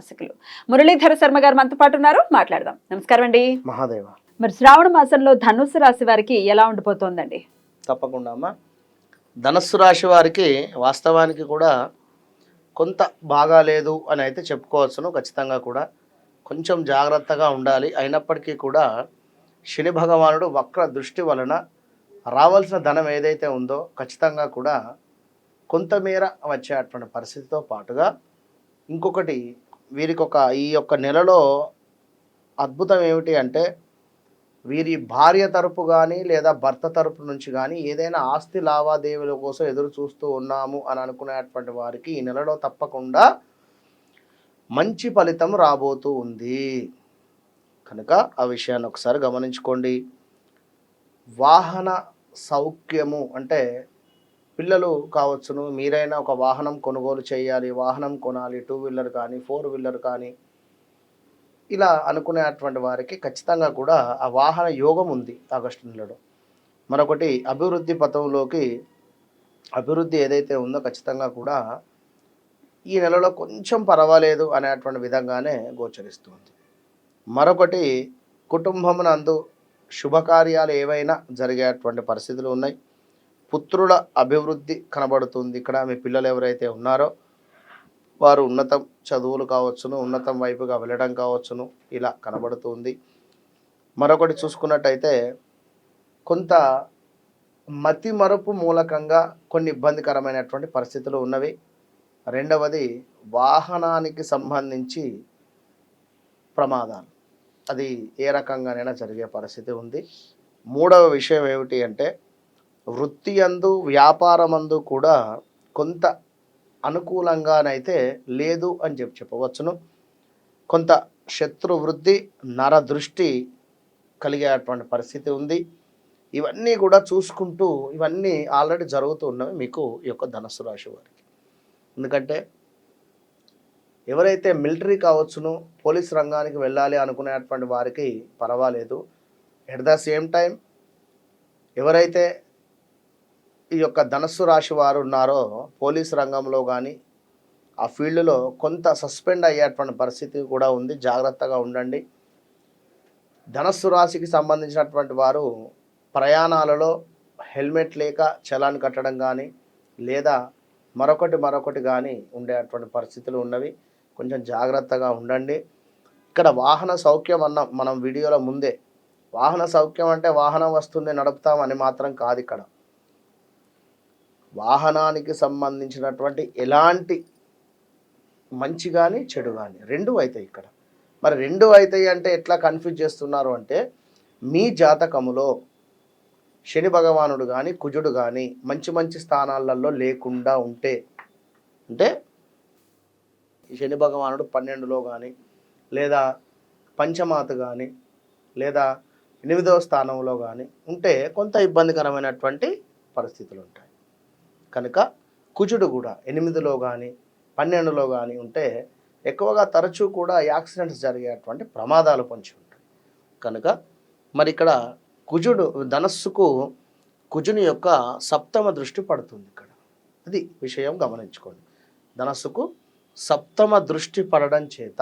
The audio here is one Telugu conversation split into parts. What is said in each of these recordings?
ఉపాసకులు మురళీధర శర్మ గారు మనతో పాటు ఉన్నారు. మాట్లాడదాం. నమస్కారం అండి. మహాదేవ. మరి శ్రావణ మాసంలో ధనుస్సు రాశి వారికి ఎలా ఉండిపోతోందండి? తప్పకుండా అమ్మా. ధనస్సు రాశి వారికి వాస్తవానికి కూడా కొంత బాగాలేదు అని అయితే చెప్పుకోవచ్చును. ఖచ్చితంగా కూడా కొంచెం జాగ్రత్తగా ఉండాలి. అయినప్పటికీ కూడా శని భగవానుడు వక్ర దృష్టి వలన రావాల్సిన ధనం ఏదైతే ఉందో ఖచ్చితంగా కూడా కొంతమేర వచ్చేటువంటి పరిస్థితితో పాటుగా ఇంకొకటి వీరికి ఒక ఈ యొక్క నెలలో అద్భుతం ఏమిటి అంటే వీరి భార్య తరపు కానీ లేదా భర్త తరపు నుంచి కానీ ఏదైనా ఆస్తి లావాదేవీల కోసం ఎదురు చూస్తూ ఉన్నాము అని అనుకునేటువంటి వారికి ఈ నెలలో తప్పకుండా మంచి ఫలితం రాబోతూ ఉంది. కనుక ఆ విషయాన్ని ఒకసారి గమనించుకోండి. వాహన సౌఖ్యము అంటే పిల్లలు కావచ్చును. మీరైనా ఒక వాహనం కొనుగోలు చేయాలి వాహనం కొనాలి టూ వీలర్ కానీ ఫోర్ వీలర్ కానీ ఇలా అనుకునేటువంటి వారికి ఖచ్చితంగా కూడా ఆ వాహన యోగం ఉంది ఆగస్టు నెలలో. మరొకటి అభివృద్ధి పథంలోకి అభివృద్ధి ఏదైతే ఉందో ఖచ్చితంగా కూడా ఈ నెలలో కొంచెం పర్వాలేదు అనేటువంటి విధంగానే గోచరిస్తుంది. మరొకటి కుటుంబమునందు శుభకార్యాలు ఏవైనా జరిగేటువంటి పరిస్థితులు ఉన్నాయి. పుత్రుల అభివృద్ధి కనబడుతుంది. ఇక్కడ మీ పిల్లలు ఎవరైతే ఉన్నారో వారు ఉన్నతం చదువులు కావచ్చును ఉన్నతం వైపుగా వెళ్ళడం కావచ్చును ఇలా కనబడుతుంది. మరొకటి చూసుకున్నట్టయితే కొంత మతి మరపు మూలకంగా కొన్ని ఇబ్బందికరమైనటువంటి పరిస్థితులు ఉన్నవి. రెండవది వాహనానికి సంబంధించి ప్రమాదాలు. అది ఏ రకంగానైనా జరిగే పరిస్థితి ఉంది. మూడవ విషయం ఏమిటి అంటే వృత్తి అందు వ్యాపారమందు కూడా కొంత అనుకూలంగానైతే లేదు అని చెప్పి చెప్పవచ్చును. కొంత శత్రు వృద్ధి నర దృష్టి కలిగేటువంటి పరిస్థితి ఉంది. ఇవన్నీ కూడా చూసుకుంటూ ఇవన్నీ ఆల్రెడీ జరుగుతూ ఉన్నవి మీకు ఈ యొక్క ధనస్సు రాశి వారికి. ఎందుకంటే ఎవరైతే మిలిటరీ కావచ్చును పోలీస్ రంగానికి వెళ్ళాలి అనుకునేటువంటి వారికి పర్వాలేదు. ఎట్ ద సేమ్ టైం ఎవరైతే ఈ యొక్క ధనస్సు రాశి వారు ఉన్నారో పోలీస్ రంగంలో కానీ ఆ ఫీల్డ్లో కొంత సస్పెండ్ అయ్యేటువంటి పరిస్థితి కూడా ఉంది. జాగ్రత్తగా ఉండండి. ధనస్సు రాశికి సంబంధించినటువంటి వారు ప్రయాణాలలో హెల్మెట్ లేక చలాన్ కట్టడం కానీ లేదా మరొకటి మరొకటి కానీ ఉండేటువంటి పరిస్థితులు ఉన్నవి. కొంచెం జాగ్రత్తగా ఉండండి. ఇక్కడ వాహన సౌఖ్యం అన్న మనం వీడియోలో ముందే వాహన సౌఖ్యం అంటే వాహనం వస్తుంది నడుపుతామని మాత్రం కాదు ఇక్కడ. వాహనానికి సంబంధించినటువంటి ఎలాంటి మంచి కానీ చెడు కానీ రెండు అవుతాయి ఇక్కడ. మరి రెండు అవుతాయి అంటే ఎట్లా కన్ఫ్యూజ్ చేస్తున్నారు అంటే మీ జాతకములో శని భగవానుడు కానీ కుజుడు కానీ మంచి మంచి స్థానాలలో లేకుండా ఉంటే అంటే శని భగవానుడు పన్నెండులో కానీ లేదా పంచమాత కానీ లేదా ఎనిమిదవ స్థానంలో కానీ ఉంటే కొంత ఇబ్బందికరమైనటువంటి పరిస్థితులు ఉంటాయి. కనుక కుజుడు కూడా ఎనిమిదిలో కానీ పన్నెండులో కానీ ఉంటే ఎక్కువగా తరచూ కూడా యాక్సిడెంట్స్ జరిగేటువంటి ప్రమాదాలు పొంచి ఉంటాయి. కనుక మరి ఇక్కడ కుజుడు ధనస్సుకు కుజుని యొక్క సప్తమ దృష్టి పడుతుంది ఇక్కడ. అది విషయం గమనించుకోండి. ధనస్సుకు సప్తమ దృష్టి పడడం చేత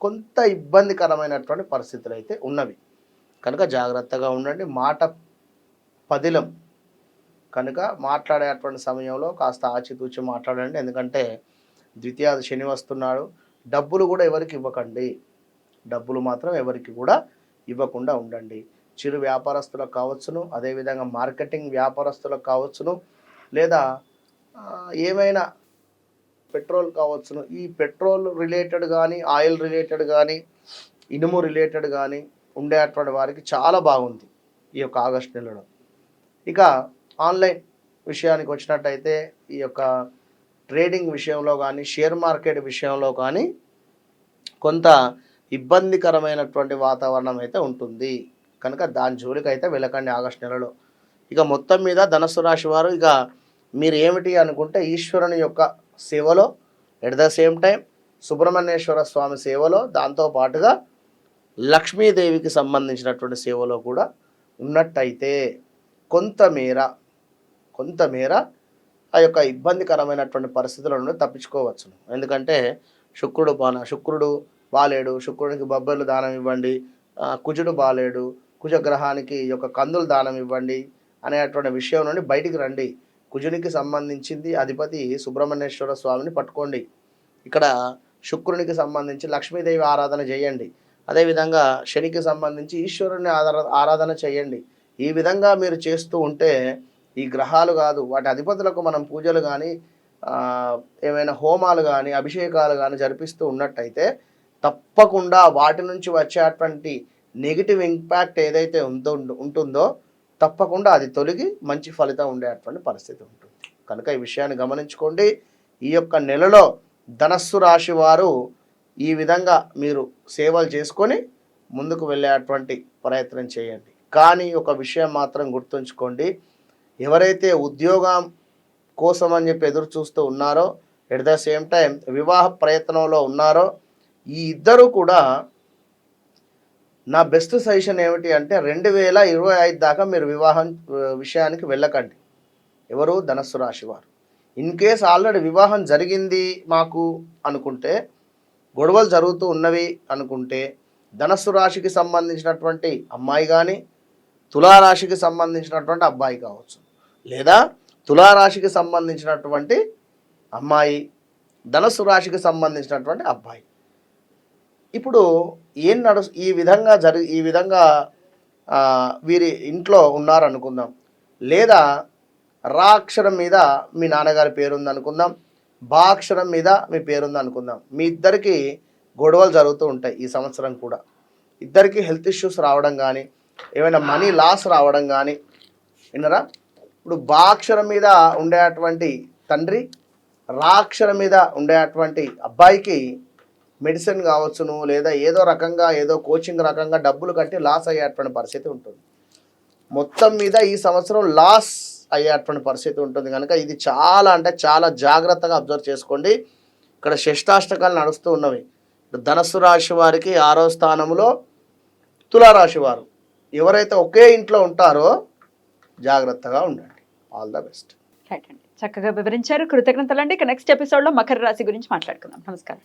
కొంత ఇబ్బందికరమైనటువంటి పరిస్థితులు అయితే ఉన్నవి. కనుక జాగ్రత్తగా ఉండండి. మాట పదిలం కనుక మాట్లాడేటువంటి సమయంలో కాస్త ఆచితూచి మాట్లాడండి. ఎందుకంటే ద్వితీయ శని వస్తున్నాడు. డబ్బులు కూడా ఎవరికి ఇవ్వకండి. డబ్బులు మాత్రం ఎవరికి కూడా ఇవ్వకుండా ఉండండి. చిరు వ్యాపారస్తులకు కావచ్చును అదేవిధంగా మార్కెటింగ్ వ్యాపారస్తులకు కావచ్చును లేదా ఏమైనా పెట్రోల్ కావచ్చును. ఈ పెట్రోల్ రిలేటెడ్ కానీ ఆయిల్ రిలేటెడ్ కానీ ఇనుము రిలేటెడ్ కానీ ఉండేటువంటి వారికి చాలా బాగుంది ఈ యొక్క ఆగస్ట్ నెలలో. ఇక ఆన్లైన్ విషయానికి వచ్చినట్టయితే ఈ యొక్క ట్రేడింగ్ విషయంలో కానీ షేర్ మార్కెట్ విషయంలో కానీ కొంత ఇబ్బందికరమైనటువంటి వాతావరణం అయితే ఉంటుంది. కనుక దాని జోలికి అయితే వెళ్ళకండి ఆగస్ట్ నెలలో. ఇక మొత్తం మీద ధనస్సు రాశి వారు ఇక మీరు ఏమిటి అనుకుంటే ఈశ్వరుని యొక్క సేవలో at the same time Subrahmanyeswara Swamy సేవలో దాంతో పాటుగా లక్ష్మీదేవికి సంబంధించినటువంటి సేవలో కూడా ఉన్నట్టయితే కొంతమేర కొంతమేర ఆ యొక్క ఇబ్బందికరమైనటువంటి పరిస్థితుల నుండి తప్పించుకోవచ్చును. ఎందుకంటే శుక్రుడు బాణ శుక్రుడు బాలేడు శుక్రుడికి బొబ్బర్లు దానం ఇవ్వండి కుజుడు బాలేడు కుజగ్రహానికి ఈ యొక్క కందులు దానం ఇవ్వండి అనేటువంటి విషయం నుండి బయటికి రండి. కుజునికి సంబంధించింది అధిపతి సుబ్రహ్మణ్యేశ్వర స్వామిని పట్టుకోండి. ఇక్కడ శుక్రునికి సంబంధించి లక్ష్మీదేవి ఆరాధన చేయండి. అదేవిధంగా శనికి సంబంధించి ఈశ్వరుని ఆధార ఆరాధన చేయండి. ఈ విధంగా మీరు చేస్తూ ఉంటే ఈ గ్రహాలు కాదు వాటి అధిపతులకు మనం పూజలు కానీ ఏమైనా హోమాలు కానీ అభిషేకాలు కానీ జరిపిస్తూ ఉన్నట్టయితే తప్పకుండా వాటి నుంచి వచ్చేటువంటి నెగిటివ్ ఇంపాక్ట్ ఏదైతే ఉందో ఉంటుందో తప్పకుండా అది తొలగి మంచి ఫలితం ఉండేటువంటి పరిస్థితి ఉంటుంది. కనుక ఈ విషయాన్ని గమనించుకోండి. ఈ యొక్క నెలలో ధనస్సు రాశి వారు ఈ విధంగా మీరు సేవలు చేసుకొని ముందుకు వెళ్ళేటువంటి ప్రయత్నం చేయండి. కానీ ఒక విషయం మాత్రం గుర్తుంచుకోండి. ఎవరైతే ఉద్యోగం కోసం అని చెప్పి ఎదురు చూస్తూ ఉన్నారో ఎట్ ద సేమ్ టైం వివాహ ప్రయత్నంలో ఉన్నారో ఈ ఇద్దరు కూడా నా బెస్ట్ సజెషన్ ఏమిటి అంటే రెండు వేల ఇరవై ఐదు దాకా మీరు వివాహం విషయానికి వెళ్ళకండి. ఎవరు? ధనస్సు రాశి వారు. ఇన్ కేస్ ఆల్రెడీ వివాహం జరిగింది మాకు అనుకుంటే గొడవలు జరుగుతూ ఉన్నవి అనుకుంటే ధనస్సు రాశికి సంబంధించినటువంటి అమ్మాయి కానీ తులారాశికి సంబంధించినటువంటి అబ్బాయి కావచ్చు. లేదా తులారాశికి సంబంధించినటువంటి అమ్మాయి ధనస్సు రాశికి సంబంధించినటువంటి అబ్బాయి. ఇప్పుడు ఏం నడు ఈ విధంగా జరి ఈ విధంగా వీరి ఇంట్లో ఉన్నారనుకుందాం. లేదా రా అక్షరం మీద మీ నాన్నగారి పేరుంది అనుకుందాం బా అక్షరం మీద మీ పేరుంది అనుకుందాం మీ ఇద్దరికి గొడవలు జరుగుతూ ఉంటాయి ఈ సంవత్సరం కూడా. ఇద్దరికి హెల్త్ ఇష్యూస్ రావడం కానీ ఏమైనా మనీ లాస్ రావడం కానీ విన్నరా? ఇప్పుడు బాక్షరం మీద ఉండేటువంటి తండ్రి రాక్షరం మీద ఉండేటువంటి అబ్బాయికి మెడిసిన్ కావచ్చును లేదా ఏదో రకంగా ఏదో కోచింగ్ రకంగా డబ్బులు కట్టి లాస్ అయ్యేటువంటి పరిస్థితి ఉంటుంది. మొత్తం మీద ఈ సంవత్సరం లాస్ అయ్యేటువంటి పరిస్థితి ఉంటుంది. కనుక ఇది చాలా అంటే చాలా జాగ్రత్తగా అబ్జర్వ్ చేసుకోండి. ఇక్కడ షష్టాష్టకాలు నడుస్తూ ఉన్నవి. ధనస్సు రాశి వారికి ఆరో స్థానంలో తులారాశి వారు. ఎవరైతే ఒకే ఇంట్లో ఉంటారో జాగ్రత్తగా ఉండండి. All the best. రైట్ అండి. చక్కగా వివరించారు. కృతజ్ఞతలు అండి ఇక నెక్స్ట్ ఎపిసోడ్లో మకర రాశి గురించి మాట్లాడుకుందాం. నమస్కారం.